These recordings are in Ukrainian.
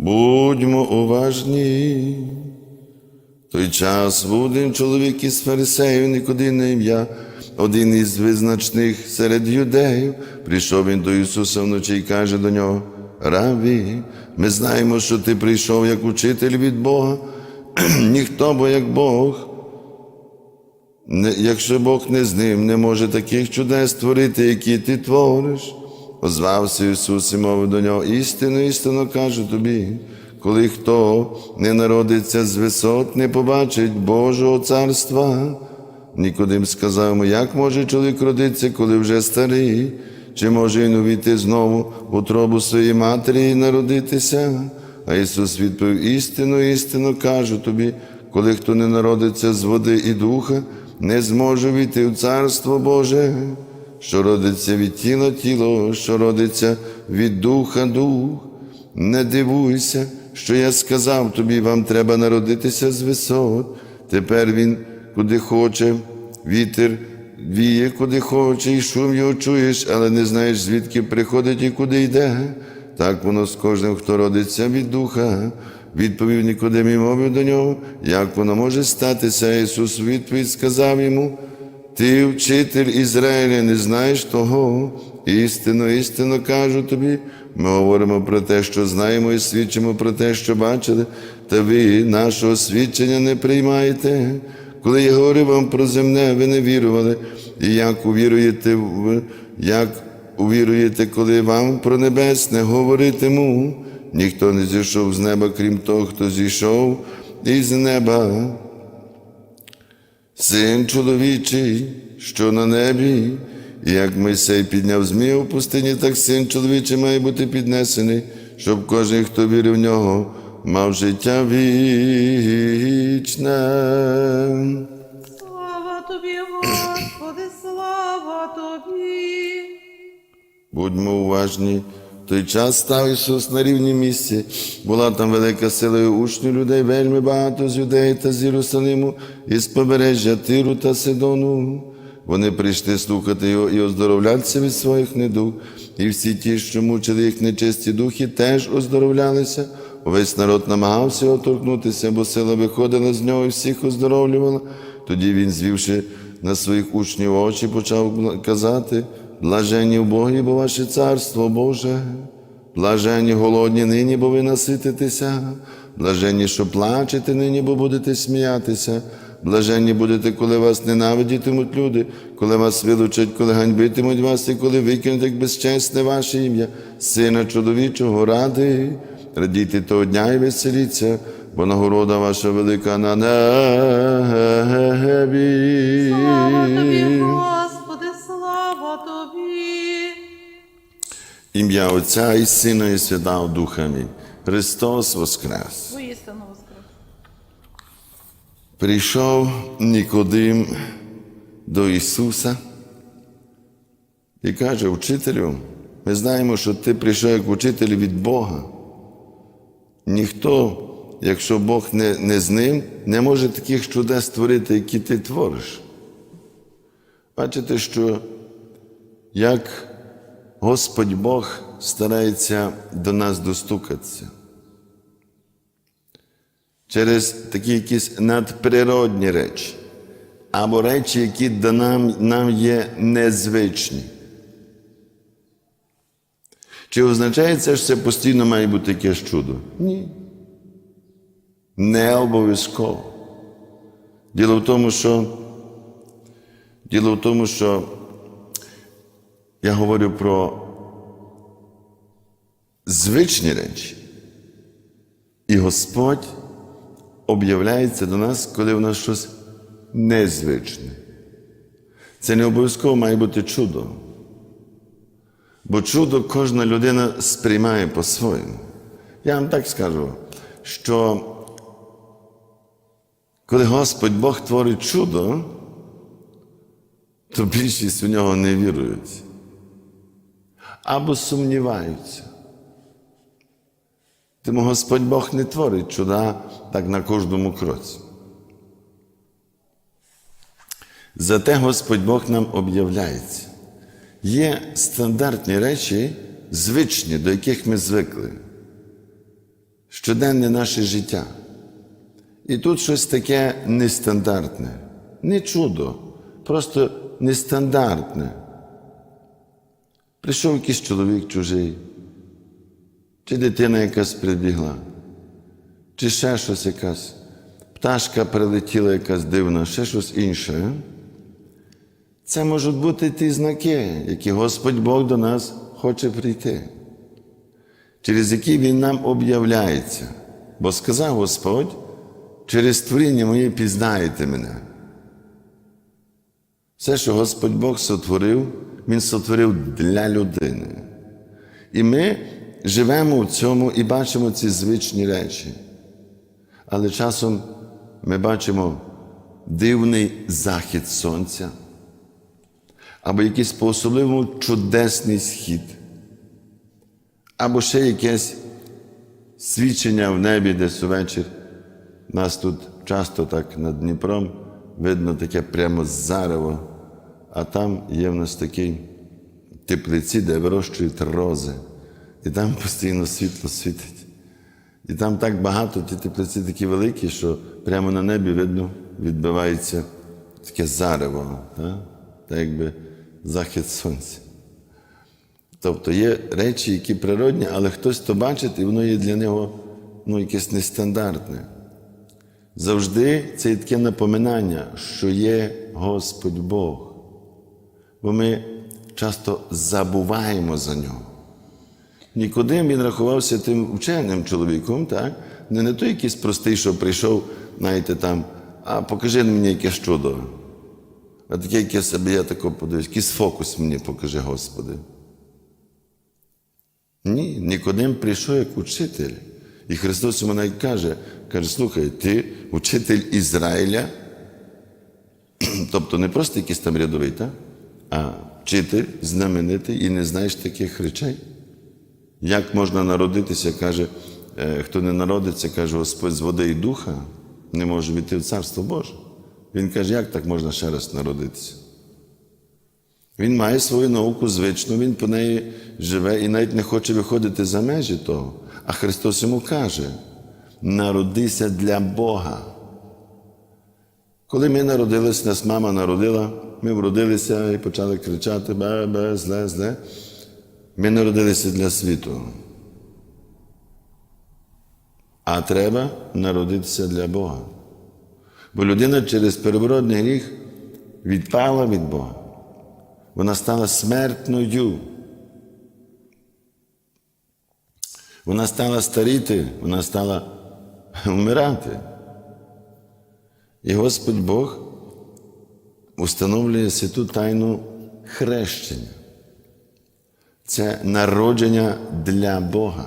Будьмо уважні. Той час був один чоловік із фарисеїв, Никодим на ім'я, один із визначних серед юдеїв. Прийшов він до Ісуса вночі і каже до нього: Раві, ми знаємо, що ти прийшов як учитель від Бога, ніхто бо як Бог. Якщо Бог не з ним, не може таких чудес творити, які ти твориш. Озвався Ісус і мовив до нього, істину, істину кажу тобі, коли хто не народиться з висот, не побачить Божого царства. Нікодим сказав йому, як може чоловік родитися, коли вже старий, чи може він увійти знову в утробу своєї матері і народитися? А Ісус відповів, істину, істину кажу тобі, коли хто не народиться з води і духа, не зможе війти в Царство Боже, що родиться від тіла тіло, що родиться від духа дух. Не дивуйся, що я сказав тобі, вам треба народитися з висот. Тепер він куди хоче, вітер віє, куди хоче, і шум його чуєш, але не знаєш, звідки приходить і куди йде. Так воно з кожним, хто родиться від духа. Відповів Нікодим і мовив до нього, як воно може статися. Ісус відповідь сказав йому. Ти, вчитель Ізраїля, не знаєш того. Істинно, істинно кажу тобі. Ми говоримо про те, що знаємо, і свідчимо про те, що бачили, та ви нашого свідчення не приймаєте. Коли я говорив вам про земне, ви не вірували, і як увіруєте, як увіруєте, коли вам про небесне говоритиму, ніхто не зійшов з неба, крім того, хто зійшов із неба. Син чоловічий, що на небі, як Мойсей підняв змію в пустині, так син чоловічий має бути піднесений, щоб кожен, хто вірив в нього, мав життя вічне. Слава тобі, Господи, слава тобі. Будьмо уважні. Той час став Ісус на рівні місці. Була там велика сила і учнів людей, вельми багато з юдеї та з Єрусалиму, із побережжя Тиру та Сидону. Вони прийшли слухати його і оздоровлятися від своїх недуг. І всі ті, що мучили їх нечисті духи, теж оздоровлялися. Увесь народ намагався його торкнутися, бо сила виходила з нього і всіх оздоровлювала. Тоді він, звівши на своїх учнів очі, почав казати: Блаженні в Богі, бо ваше царство Боже, блаженні голодні нині, бо ви насититеся, блаженні, що плачете нині, бо будете сміятися. Блаженні будете, коли вас ненавидітимуть люди, коли вас вилучать, коли ганьбитимуть вас, і коли викинуть як безчесне ваше ім'я, сина чоловічого ради. Радійте того дня і веселіться, бо нагорода ваша велика на небі. Слава тобі, Ім'я Отця і Сина, і Святого Духа. Амінь. Христос Воскрес! Воістину воскрес. Прийшов Нікодим до Ісуса і каже, вчителю, ми знаємо, що ти прийшов як учитель від Бога. Ніхто, якщо Бог не, не з ним, не може таких чудес створити, які ти твориш. Бачите, що як Господь Бог старається до нас достукатися через такі якісь надприродні речі, або речі, які до нам, нам є незвичні. Чи означає це, що це постійно має бути якесь чудо? Ні. Не обов'язково. Діло в тому, що діло в тому, що я говорю про звичні речі. І Господь об'являється до нас, коли в нас щось незвичне. Це не обов'язково має бути чудо. Бо чудо кожна людина сприймає по-своєму. Я вам так скажу, що коли Господь Бог творить чудо, то більшість в нього не вірують або сумніваються. Тому Господь Бог не творить чуда так на кожному кроці. Зате Господь Бог нам об'являється. Є стандартні речі, звичні, до яких ми звикли. щоденне наше життя. І тут щось таке нестандартне, не чудо, просто нестандартне. Прийшов якийсь чоловік чужий, чи дитина якась прибігла, чи ще щось якась, пташка прилетіла якась дивна, ще щось інше. Це можуть бути ті знаки, які Господь Бог до нас хоче прийти, через які Він нам об'являється. Бо сказав Господь, через творіння моє пізнаєте мене. Все, що Господь Бог сотворив, Він сотворив для людини. І ми живемо в цьому і бачимо ці звичні речі. Але часом ми бачимо дивний захід сонця або якийсь по-особливому чудесний схід, або ще якесь свідчення в небі десь увечір. Нас тут часто так над Дніпром видно таке прямо зарево, а там є в нас такі теплиці, де вирощують рози. І там постійно світло світить. І там так багато, ті теплиці такі великі, що прямо на небі видно, відбивається таке зарево, так? так якби захід сонця. Тобто є речі, які природні, але хтось то бачить, і воно є для нього ну, якесь нестандартне. Завжди це є таке напоминання, що є Господь Бог. Бо ми часто забуваємо за нього. Нікодим він рахувався тим вченим чоловіком, так? Не, не той якийсь простий, що прийшов, знаєте, там, а покажи мені якесь чудо. А таке, яке себе я тако подивлюсь, якийсь фокус мені покажи, Господи. Ні, Нікодим прийшов як учитель. І Христос йому навіть каже, каже, слухай, ти учитель Ізраїля, тобто не просто якийсь там рядовий, так? А вчитель знаменитий і не знаєш таких речей. Як можна народитися, каже, е, хто не народиться, каже Господь з води і духа, не може війти в Царство Боже. Він каже, як так можна ще раз народитися? Він має свою науку звичну, він по неї живе і навіть не хоче виходити за межі того. А Христос йому каже: народися для Бога. Коли ми народилися, нас мама народила, ми вродилися і почали кричати бе, зле, зле. Ми народилися для світу. А треба народитися для Бога. Бо людина через переворотний гріх відпала від Бога. Вона стала смертною. Вона стала старіти, вона стала вмирати. І Господь Бог установлює святу тайну хрещення. Це народження для Бога.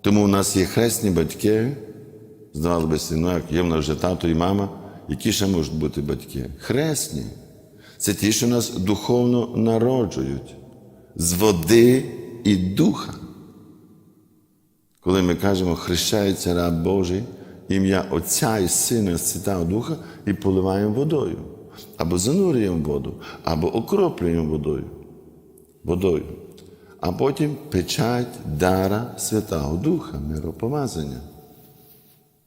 Тому у нас є хресні батьки, здавалося б, ну як є в нас вже тато і мама, які ще можуть бути батьки? Хресні. Це ті, що нас духовно народжують з води і духа. Коли ми кажемо, хрещається раб Божий, ім'я Отця і Сина і Святого Духа і поливаємо водою, або занурюємо воду, або окроплюємо водою. водою. А потім печать дара Святого Духа, миропомазання.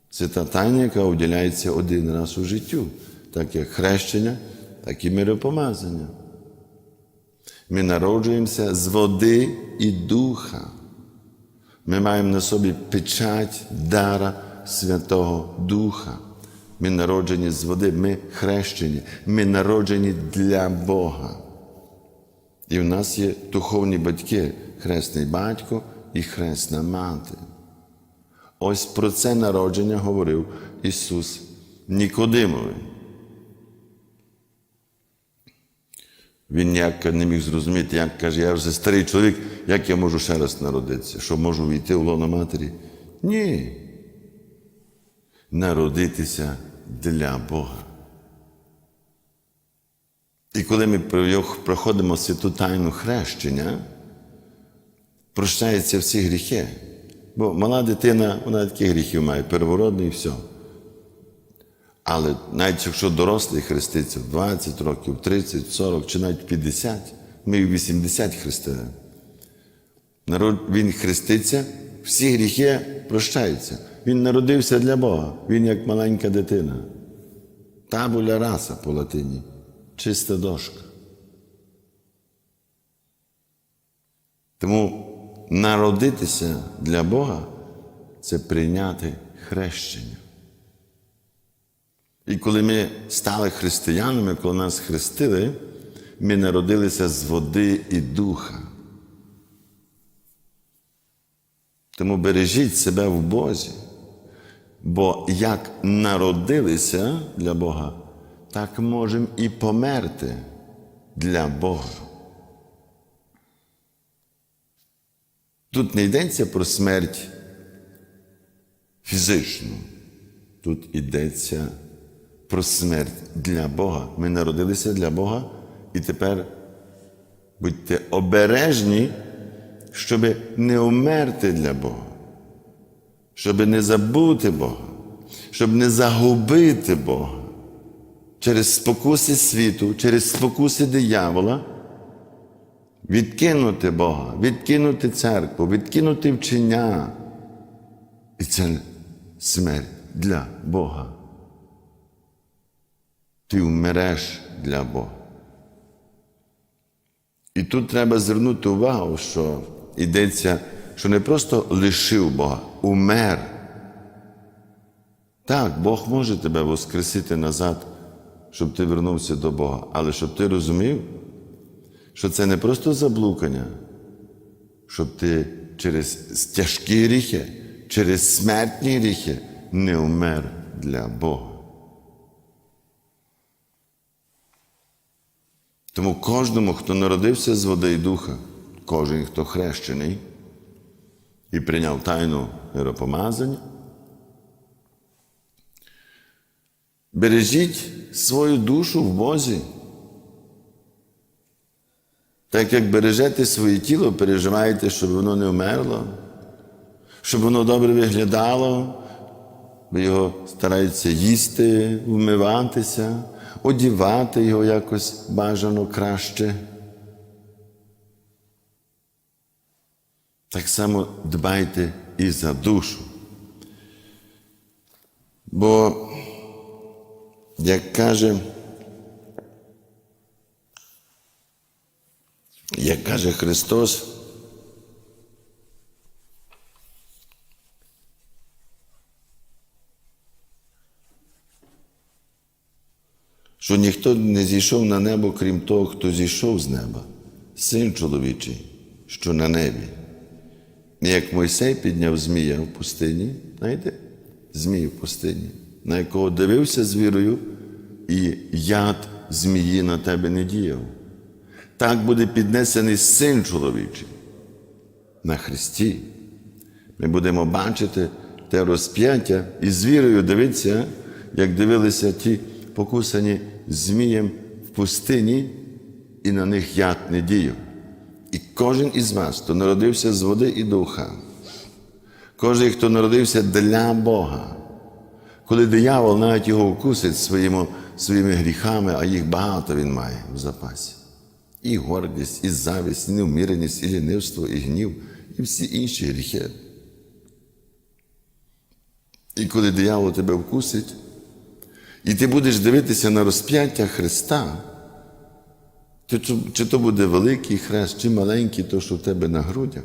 Свята тайна, яка уділяється один раз у життю, так як хрещення, так і миропомазання. Ми народжуємося з води і духа. Ми маємо на собі печать дара Святого Духа. Ми народжені з води, ми хрещені, ми народжені для Бога. І в нас є духовні батьки, хресний батько і хресна мати. Ось про це народження говорив Ісус Нікодимові. Він ніяк не міг зрозуміти, як каже, я вже старий чоловік, як я можу ще раз народитися, що можу війти в лоно матері? Ні. Народитися для Бога. І коли ми проходимо святу тайну хрещення, прощаються всі гріхи. Бо мала дитина, вона такі гріхів має, переворотний і все. Але навіть якщо дорослий хреститься в 20 років, 30, 40 чи навіть 50, ми в 80 хрестили. Він хреститься всі гріхи прощаються. Він народився для Бога. Він як маленька дитина. Табуля раса по латині. Чиста дошка. Тому народитися для Бога це прийняти хрещення. І коли ми стали християнами, коли нас хрестили, ми народилися з води і духа. Тому бережіть себе в Бозі. Бо як народилися для Бога, так можемо і померти для Бога. Тут не йдеться про смерть фізичну, тут йдеться про смерть для Бога. Ми народилися для Бога, і тепер будьте обережні, щоб не умерти для Бога, щоб не забути Бога, щоб не загубити Бога через спокуси світу, через спокуси диявола. Відкинути Бога, відкинути церкву, відкинути вчення. І це смерть для Бога. Ти вмереш для Бога. І тут треба звернути увагу, що йдеться, що не просто лишив Бога, умер. Так, Бог може тебе воскресити назад, щоб ти вернувся до Бога, але щоб ти розумів, що це не просто заблукання, щоб ти через тяжкі гріхи, через смертні гріхи не вмер для Бога. Тому кожному, хто народився з води і духа, кожен, хто хрещений і прийняв тайну миропомазання, бережіть свою душу в Бозі. Так як бережете своє тіло, переживаєте, щоб воно не вмерло, щоб воно добре виглядало, ви його стараєтеся їсти, вмиватися, одівати його якось бажано краще. Так само дбайте і за душу. Бо, як каже, як каже Христос, що ніхто не зійшов на небо, крім того, хто зійшов з неба, син чоловічий, що на небі. Як Мойсей підняв Змія в пустині, знаєте, Змій в пустині, на якого дивився з вірою, і яд змії на тебе не діяв. Так буде піднесений син чоловічий на Христі. Ми будемо бачити те розп'яття і з вірою дивитися, як дивилися ті покусані Змієм в пустині, і на них яд не діяв. І кожен із вас, хто народився з води і духа, кожен, хто народився для Бога, коли диявол навіть його вкусить своїми, своїми гріхами, а їх багато він має в запасі. І гордість, і завість, і невміреність, і лінивство, і гнів, і всі інші гріхи. І коли диявол тебе вкусить, і ти будеш дивитися на розп'яття Христа, чи, чи то буде великий хрест, чи маленький, то що в тебе на грудях,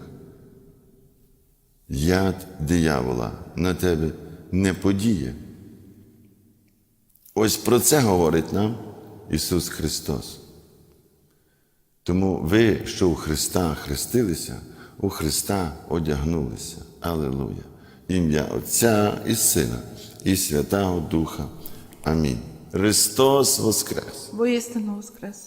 яд диявола на тебе не подіє. Ось про це говорить нам Ісус Христос. Тому ви, що у Христа хрестилися, у Христа одягнулися. Аллилуйя. Ім'я Отця і Сина, і Святого Духа. Амінь. Христос Воскрес! Воістину воскрес.